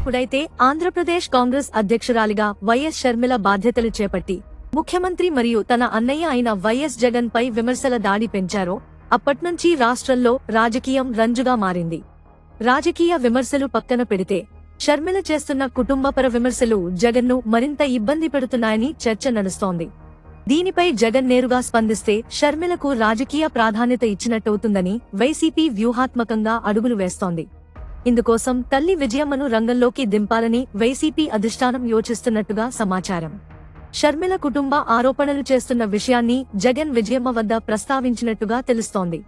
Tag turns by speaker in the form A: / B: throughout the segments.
A: ఇప్పుడైతే ఆంధ్రప్రదేశ్ కాంగ్రెస్ అధ్యక్షురాలిగా వైఎస్ షర్మిల బాధ్యతలు చేపట్టి ముఖ్యమంత్రి మరియు తన అన్నయ్య అయిన వైఎస్ జగన్ పై విమర్శల దాడి పెంచారో అప్పట్నుంచి రాష్ట్రంలో రాజకీయం రంజుగా మారింది. రాజకీయ విమర్శలు పక్కన పెడితే షర్మిల చేస్తున్న కుటుంబపర విమర్శలు జగన్ను మరింత ఇబ్బంది పెడుతున్నాయని చర్చ నడుస్తోంది. దీనిపై జగన్ నేరుగా స్పందిస్తే షర్మిలకు రాజకీయ ప్రాధాన్యత ఇచ్చినట్టవుతుందని వైసీపీ వ్యూహాత్మకంగా అడుగులు వేస్తోంది. ఇందుకోసం తల్లి విజయమ్మను రంగంలోకి దింపాలని వైసీపీ అధిష్టానం యోచిస్తున్నట్టుగా సమాచారం. షర్మిల కుటుంబ ఆరోపణలు చేస్తున్న విషయాన్ని జగన్ విజయమ్మ వద్ద ప్రస్తావించినట్టుగా తెలుస్తోంది.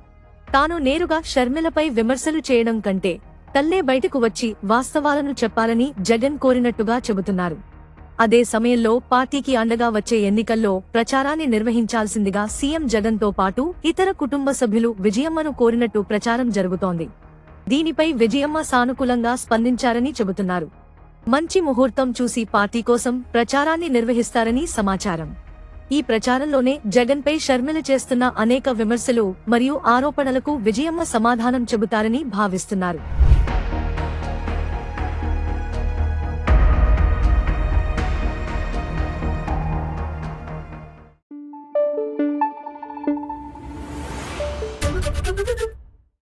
A: తాను నేరుగా షర్మిలపై విమర్శలు చేయడం కంటే తల్లే బయటకు వచ్చి వాస్తవాలను చెప్పాలని జగన్ కోరినట్టుగా చెబుతున్నారు. అదే సమయంలో పార్టీకి అండగా వచ్చే ఎన్నికల్లో ప్రచారాన్ని నిర్వహించాల్సిందిగా సీఎం జగన్తో పాటు ఇతర కుటుంబ సభ్యులు విజయమ్మను కోరినట్టు ప్రచారం జరుగుతోంది. దీనిపై విజయమ్మ సానుకూలంగా స్పందించారని చెబుతున్నారు. మంచి ముహూర్తం చూసి పార్టీ కోసం ప్రచారాన్ని నిర్వహిస్తారని సమాచారం. ఈ ప్రచారంలోనే జగన్పై షర్మిల చేస్తున్న అనేక విమర్శలు మరియు ఆరోపణలకు విజయమ్మ సమాధానం చెబుతారని భావిస్తున్నారు.